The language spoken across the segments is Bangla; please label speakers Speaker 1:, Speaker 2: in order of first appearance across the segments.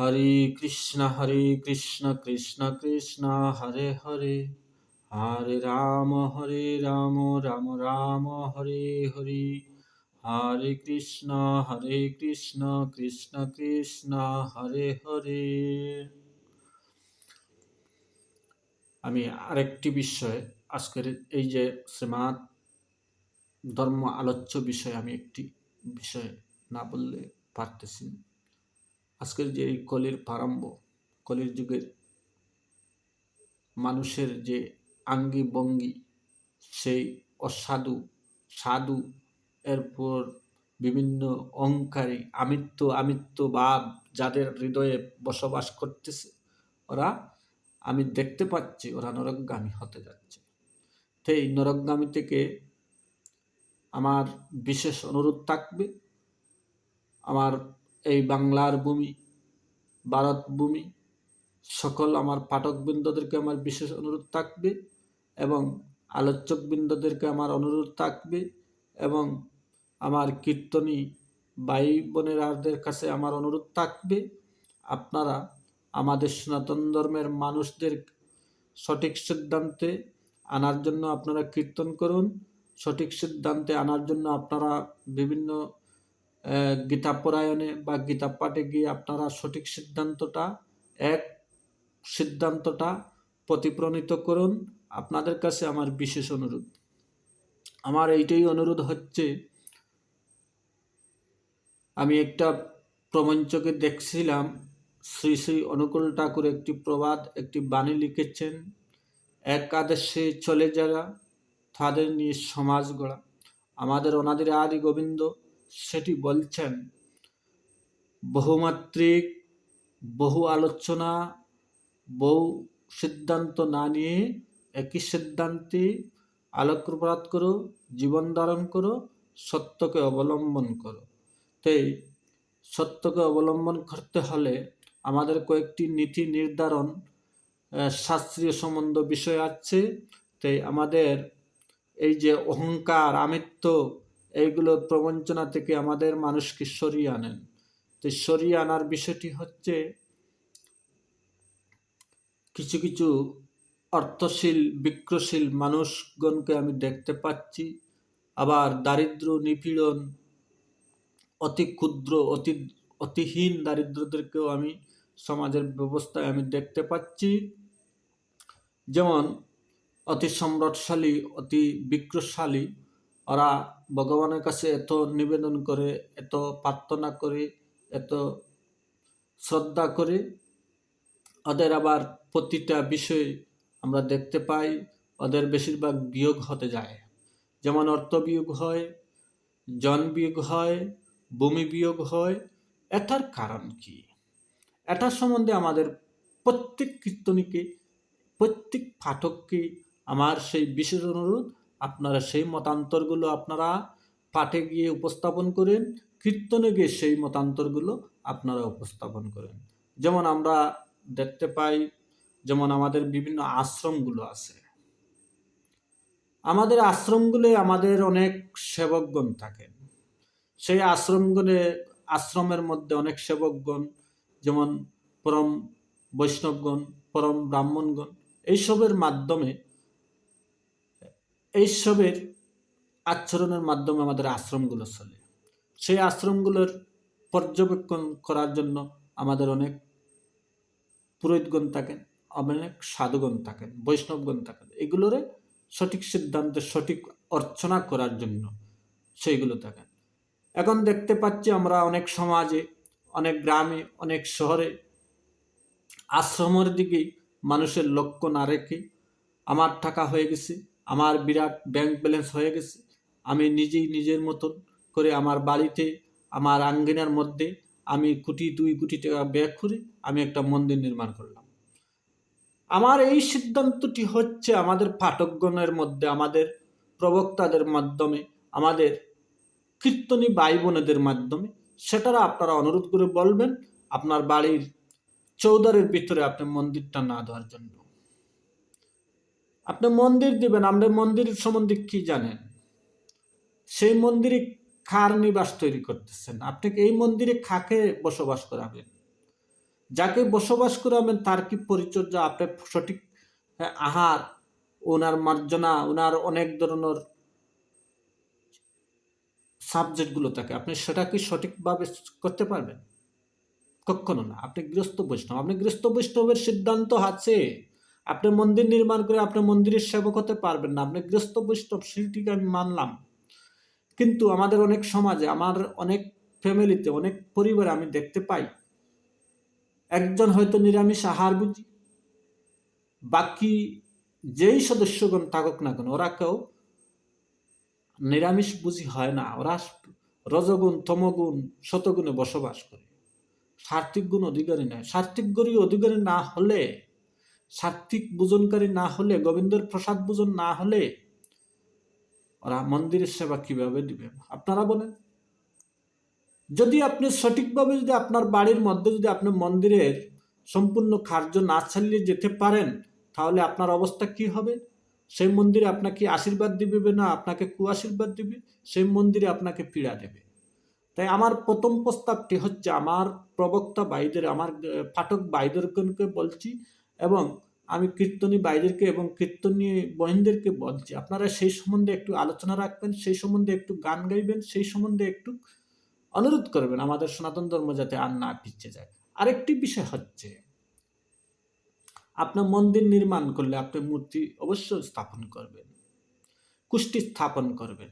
Speaker 1: হরে কৃষ্ণ হরে কৃষ্ণ কৃষ্ণ কৃষ্ণ হরে হরে হরে রাম হরে রাম রাম রাম হরে হরে হরে কৃষ্ণ হরে কৃষ্ণ কৃষ্ণ কৃষ্ণ হরে হরে আমি আরেকটি বিষয়ে আজকের এই যে শ্রীমাত ধর্ম আলোচ্য বিষয়ে আমি একটি বিষয়ে না বললে পারতেছি না আজকের যে এই কলের প্রারম্ভ কলের যুগের মানুষের যে আঙ্গি বঙ্গি সেই অসাধু সাধু এরপর বিভিন্ন অহংকারী আমিত্ব আমিত্ব ভাব যাদের হৃদয়ে বসবাস করতেছে ওরা আমি দেখতে পাচ্ছি ওরা নরকগামী হতে যাচ্ছে সেই নরকগামী থেকে আমার বিশেষ অনুরোধ থাকবে আমার এই বাংলার ভূমি ভারত ভূমি সকল আমার পাঠকবৃন্দদেরকে আমার বিশেষ অনুরোধ থাকবে এবং আলোচকবৃন্দদেরকে আমার অনুরোধ থাকবে এবং আমার কীর্তনী ভাই বোনেরাদের কাছে আমার অনুরোধ থাকবে আপনারা আমাদের সনাতন ধর্মের মানুষদের সঠিক সিদ্ধান্তে আনার জন্য আপনারা কীর্তন করুন সঠিক সিদ্ধান্তে আনার জন্য আপনারা বিভিন্ন গীতাপরায়ণে বা গীতা পাঠে গিয়ে আপনারা সঠিক সিদ্ধান্তটা এক সিদ্ধান্তটা প্রতিপ্রণিত করুন আপনাদের কাছে আমার বিশেষ অনুরোধ আমার এইটাই অনুরোধ হচ্ছে আমি একটা প্রমঞ্চকে দেখছিলাম শ্রী শ্রী অনুকূল ঠাকুর একটি প্রবাদ একটি বাণী লিখেছেন এক আদেশে চলে যারা তাদের নিয়ে সমাজ গড়া আমাদের ওনাদের আদি গোবিন্দ সেটি বলছেন বহুমাত্রিক বহু আলোচনা বহু সিদ্ধান্ত না নিয়ে একই সিদ্ধান্তে আলোকপাত করো জীবন ধারণ করো সত্যকে অবলম্বন করো তাই সত্যকে অবলম্বন করতে হলে আমাদের কয়েকটি নীতি নির্ধারণ শাস্ত্রীয় সম্বন্ধ বিষয় আছে তাই আমাদের এই যে অহংকার আমিত্ব এইগুলো প্রবঞ্চনা থেকে আমাদের মানুষকে সরিয়ে আনেন তো সরিয়ে আনার বিষয়টি হচ্ছে কিছু কিছু অর্থশীল বিক্রশীল মানুষগণকে আমি দেখতে পাচ্ছি আবার দারিদ্র নিপীড়ন অতি ক্ষুদ্র অতি অতিহীন দারিদ্রদেরকেও আমি সমাজের ব্যবস্থায় আমি দেখতে পাচ্ছি যেমন অতি সম্রাটশালী অতি বিক্রশালী ওরা ভগবানের কাছে এত নিবেদন করে এত প্রার্থনা করে এত শ্রদ্ধা করে ওদের আবার প্রতিটা বিষয় আমরা দেখতে পাই ওদের বেশিরভাগ বিয়োগ হতে যায় যেমন অর্থ বিয়োগ হয় জন বিয়োগ হয় ভূমি বিয়োগ হয় এটার কারণ কি এটার সম্বন্ধে আমাদের প্রত্যেক কীর্তনীকে প্রত্যেক পাঠককে আমার সেই বিশেষ অনুরোধ আপনারা সেই মতান্তরগুলো আপনারা পাঠে গিয়ে উপস্থাপন করেন কীর্তনে গিয়ে সেই মতান্তরগুলো আপনারা উপস্থাপন করেন যেমন আমরা দেখতে পাই যেমন আমাদের বিভিন্ন আশ্রমগুলো আছে আমাদের আশ্রমগুলো আমাদের অনেক সেবকগণ থাকেন সেই আশ্রমগুলো আশ্রমের মধ্যে অনেক সেবকগণ যেমন পরম বৈষ্ণবগণ পরম ব্রাহ্মণগণ এইসবের মাধ্যমে এইসবের আচরণের মাধ্যমে আমাদের আশ্রমগুলো চলে সেই আশ্রমগুলোর পর্যবেক্ষণ করার জন্য আমাদের অনেক পুরোহিতগণ থাকেন অনেক সাধুগণ থাকেন বৈষ্ণবগণ থাকেন এগুলোরে সঠিক সিদ্ধান্তে সঠিক অর্চনা করার জন্য সেইগুলো থাকেন এখন দেখতে পাচ্ছি আমরা অনেক সমাজে অনেক গ্রামে অনেক শহরে আশ্রমের দিকে মানুষের লক্ষ্য না রেখে আমার টাকা হয়ে গেছে আমার বিরাট ব্যাংক ব্যালেন্স হয়ে গেছে আমি নিজেই নিজের মতন করে আমার বাড়িতে আমার আঙ্গিনার মধ্যে আমি কোটি দুই কোটি টাকা ব্যয় করে আমি একটা মন্দির নির্মাণ করলাম আমার এই সিদ্ধান্তটি হচ্ছে আমাদের পাঠকগণের মধ্যে আমাদের প্রবক্তাদের মাধ্যমে আমাদের কীর্তনী ভাই বোনেদের মাধ্যমে সেটারা আপনারা অনুরোধ করে বলবেন আপনার বাড়ির চৌদারের ভিতরে আপনি মন্দিরটা না দেওয়ার জন্য আপনি মন্দির দিবেন আপনি মন্দির সম্বন্ধে কী জানেন সেই মন্দিরে খার নিবাস তৈরি করতেছেন আপনাকে এই মন্দিরে খাকে বসবাস করাবেন যাকে বসবাস করাবেন তার কি পরিচর্যা আপনার সঠিক হ্যাঁ, আহার ওনার মার্জনা ওনার অনেক ধরনের সাবজেক্টগুলো থাকে আপনি সেটা কি সঠিকভাবে করতে পারবেন কখনো না আপনি গৃহস্থ বৈষ্ণব আপনি গৃহস্থ বৈষ্ণবের সিদ্ধান্ত আছে আপনি মন্দির নির্মাণ করে আপনি মন্দিরের সেবক হতে পারবেন না আপনি গৃহস্থ বৈষ্ণব সেটিকে আমি মানলাম কিন্তু আমাদের অনেক সমাজে আমার অনেক ফ্যামিলিতে অনেক পরিবারে আমি দেখতে পাই একজন হয়তো নিরামিষ আহার বুঝি বাকি যেই সদস্যগণ থাকুক না কেন ওরা কেউ নিরামিষ বুঝি হয় না ওরা রজগুণ তমগুণ শতগুণে বসবাস করে সার্থিক গুণ অধিকারী নয় সার্থিক গুণ অধিকারী না হলে সাত্বিক ভোজনকারী না হলে গোবিন্দর প্রসাদ ভোজন না হলে ওরা মন্দিরের সেবা কিভাবে দিবে আপনারা বলেন যদি আপনি সঠিকভাবে যদি আপনার বাড়ির মধ্যে যদি আপনি মন্দিরের সম্পূর্ণ কার্য না চালিয়ে যেতে পারেন তাহলে আপনার অবস্থা কি হবে সেই মন্দিরে আপনাকে আশীর্বাদ দিবে না আপনাকে আশীর্বাদ দিবে সেই মন্দিরে আপনাকে পীড়া দেবে তাই আমার প্রথম প্রস্তাবটি হচ্ছে আমার প্রবক্তা বাইদের আমার পাঠক বাইদেরকে বলছি এবং আমি কীর্তনী বাইদেরকে এবং কীর্তনী বহিনদেরকে বলছি আপনারা সেই সম্বন্ধে একটু আলোচনা রাখবেন সেই সম্বন্ধে একটু গান গাইবেন সেই সম্বন্ধে একটু অনুরোধ করবেন আমাদের সনাতন ধর্ম যাতে আর না পিছিয়ে যায় আরেকটি বিষয় হচ্ছে আপনার মন্দির নির্মাণ করলে আপনি মূর্তি অবশ্য স্থাপন করবেন কুষ্টি স্থাপন করবেন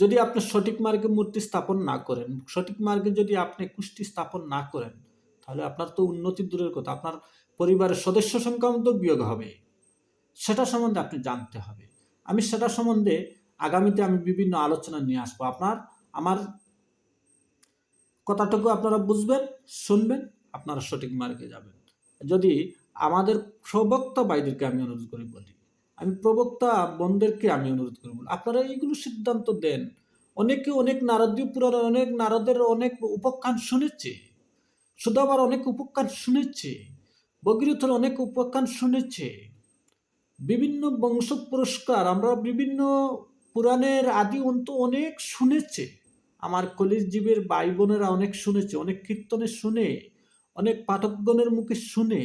Speaker 1: যদি আপনি সঠিক মার্গে মূর্তি স্থাপন না করেন সঠিক মার্গে যদি আপনি কুষ্টি স্থাপন না করেন তাহলে আপনার তো উন্নতি দূরের কথা আপনার পরিবারের সদস্য সংখ্যা মতো বিয়োগ হবে সেটা সম্বন্ধে আপনি জানতে হবে আমি সেটা সম্বন্ধে আগামীতে আমি বিভিন্ন আলোচনা নিয়ে আসবো আপনার আমার কথাটুকু আপনারা বুঝবেন শুনবেন আপনারা সঠিক মার্গে যাবেন যদি আমাদের প্রবক্তা বাইদেরকে আমি অনুরোধ করি বলি আমি প্রবক্তা বোনদেরকে আমি অনুরোধ করি বলি আপনারা এইগুলো সিদ্ধান্ত দেন অনেকে অনেক নারদীয় পুরাণের অনেক নারদের অনেক উপাখ্যান শুনেছে শুধু আবার অনেক উপাখ্যান শুনেছে ভগীরথের অনেক উপাখ্যান শুনেছে বিভিন্ন বংশ পুরস্কার আমরা বিভিন্ন পুরাণের আদি অন্ত অনেক শুনেছে আমার কলিজ জীবের ভাই বোনেরা অনেক শুনেছে অনেক কীর্তনে শুনে অনেক পাঠকগণের মুখে শুনে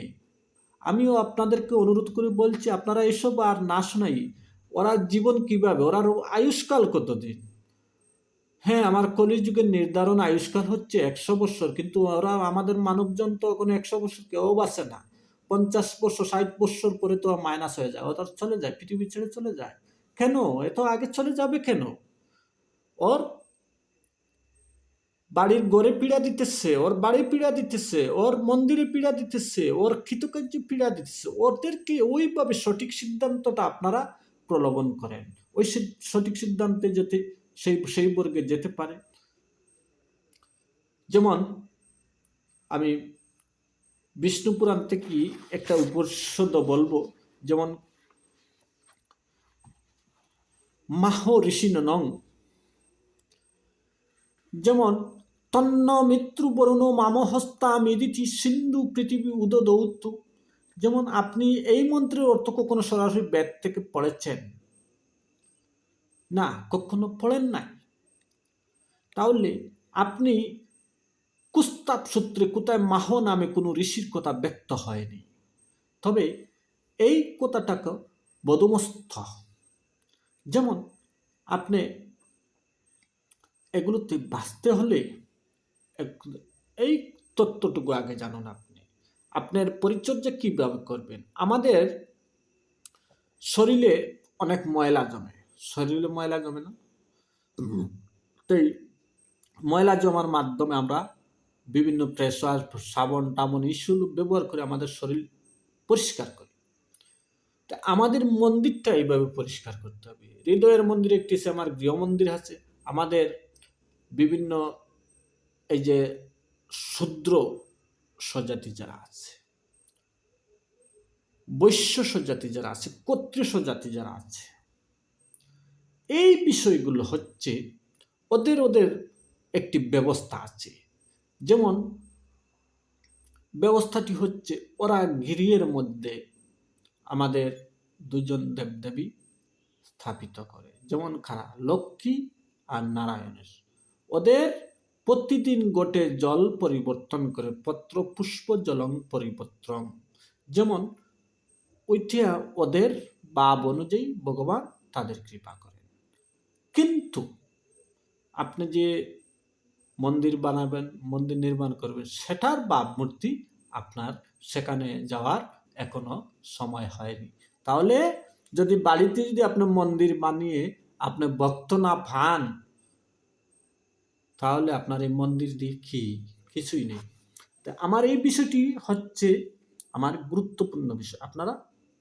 Speaker 1: আমিও আপনাদেরকে অনুরোধ করে বলছি আপনারা এসব আর না শোনাই ওরা জীবন কিভাবে ওরা আয়ুষ্কাল কতদিন হ্যাঁ আমার কলিযুগের নির্ধারণ আয়ুষ্কাল হচ্ছে একশো বছর কিন্তু ওরা আমাদের মানবজন তো কোনো একশো বছর কেউ বাঁচে না পঞ্চাশ বছর ষাট বছর পরে তো মাইনাস হয়ে যায় ওরা চলে যায় পৃথিবী ছেড়ে চলে যায় কেন এ তো আগে চলে যাবে কেন ওর বাড়ির গড়ে পীড়া দিতেছে ওর বাড়ি পীড়া দিতেছে ওর মন্দিরে পীড়া দিতেছে ওর কৃতকার্য পীড়া দিতেছে ওদেরকে ওইভাবে সঠিক সিদ্ধান্তটা আপনারা প্রলোভন করেন ওই সঠিক সিদ্ধান্তে যদি সেই সেই বর্গে যেতে পারে যেমন আমি বিষ্ণু পুরাণ থেকে একটা উপসদ বলবো যেমন মাহ ঋষি নং যেমন তন্ন মিত্রু বরুণ মাম হস্তা মেদিতি সিন্ধু পৃথিবী দৌত্য যেমন আপনি এই মন্ত্রের অর্থ কখনো সরাসরি ব্যাগ থেকে পড়েছেন না কখনো পড়েন নাই তাহলে আপনি কুস্তাব সূত্রে কোথায় মাহ নামে কোনো ঋষির কথা ব্যক্ত হয়নি তবে এই কথাটাকে বদমস্থ যেমন আপনি এগুলোতে বাঁচতে হলে এই তত্ত্বটুকু আগে জানুন আপনি আপনার পরিচর্যা কীভাবে করবেন আমাদের শরীরে অনেক ময়লা জমে শরীরে ময়লা জমে না তাই ময়লা জমার মাধ্যমে আমরা বিভিন্ন ওয়াশ সাবন টাবন ইস্যুগুলো ব্যবহার করে আমাদের শরীর পরিষ্কার করি তা আমাদের মন্দিরটা এইভাবে পরিষ্কার করতে হবে হৃদয়ের মন্দির একটি আছে আমার গৃহমন্দির আছে আমাদের বিভিন্ন এই যে শূদ্র স্বজাতি যারা আছে বৈশ্য স্বজাতি যারা আছে কর্তৃ স্বজাতি যারা আছে এই বিষয়গুলো হচ্ছে ওদের ওদের একটি ব্যবস্থা আছে যেমন ব্যবস্থাটি হচ্ছে ওরা গিরিয়ের মধ্যে আমাদের দুজন দেবদেবী স্থাপিত করে যেমন খারা লক্ষ্মী আর নারায়ণের ওদের প্রতিদিন গোটে জল পরিবর্তন করে পত্র পুষ্প জলং পরিবর্তন যেমন ওইটা ওদের বাব অনুযায়ী ভগবান তাদের কৃপা করে কিন্তু আপনি যে মন্দির বানাবেন মন্দির নির্মাণ করবেন সেটার বাপ মূর্তি আপনার সেখানে যাওয়ার এখনো সময় হয়নি তাহলে যদি বাড়িতে যদি আপনি মন্দির বানিয়ে আপনি ভক্ত না পান তাহলে আপনার এই মন্দির দিয়ে কি কিছুই নেই তা আমার এই বিষয়টি হচ্ছে আমার গুরুত্বপূর্ণ বিষয় আপনারা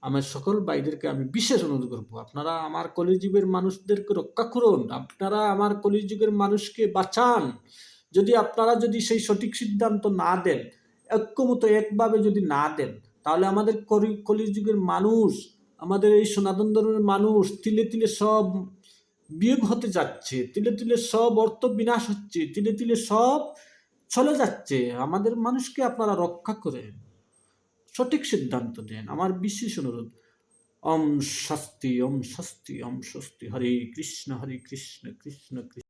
Speaker 1: আমার সকল ভাইদেরকে আমি বিশেষ অনুরোধ করব আপনারা আমার কলিযুগের মানুষদেরকে রক্ষা করুন আপনারা আমার কলিযুগের মানুষকে বাঁচান যদি আপনারা যদি সেই সঠিক সিদ্ধান্ত না দেন ঐক্যমত একভাবে যদি না দেন তাহলে আমাদের কলিযুগের মানুষ আমাদের এই সনাতন ধর্মের মানুষ তিলে তিলে সব বিয়োগ হতে যাচ্ছে তিলে তিলে সব অর্থ বিনাশ হচ্ছে তিলে তিলে সব চলে যাচ্ছে আমাদের মানুষকে আপনারা রক্ষা করেন সঠিক সিদ্ধান্ত নেন আমার বিশেষ অনুরোধ অম স্বস্তি অম স্বস্তি অম স্বস্তি হরে কৃষ্ণ হরে কৃষ্ণ কৃষ্ণ কৃষ্ণ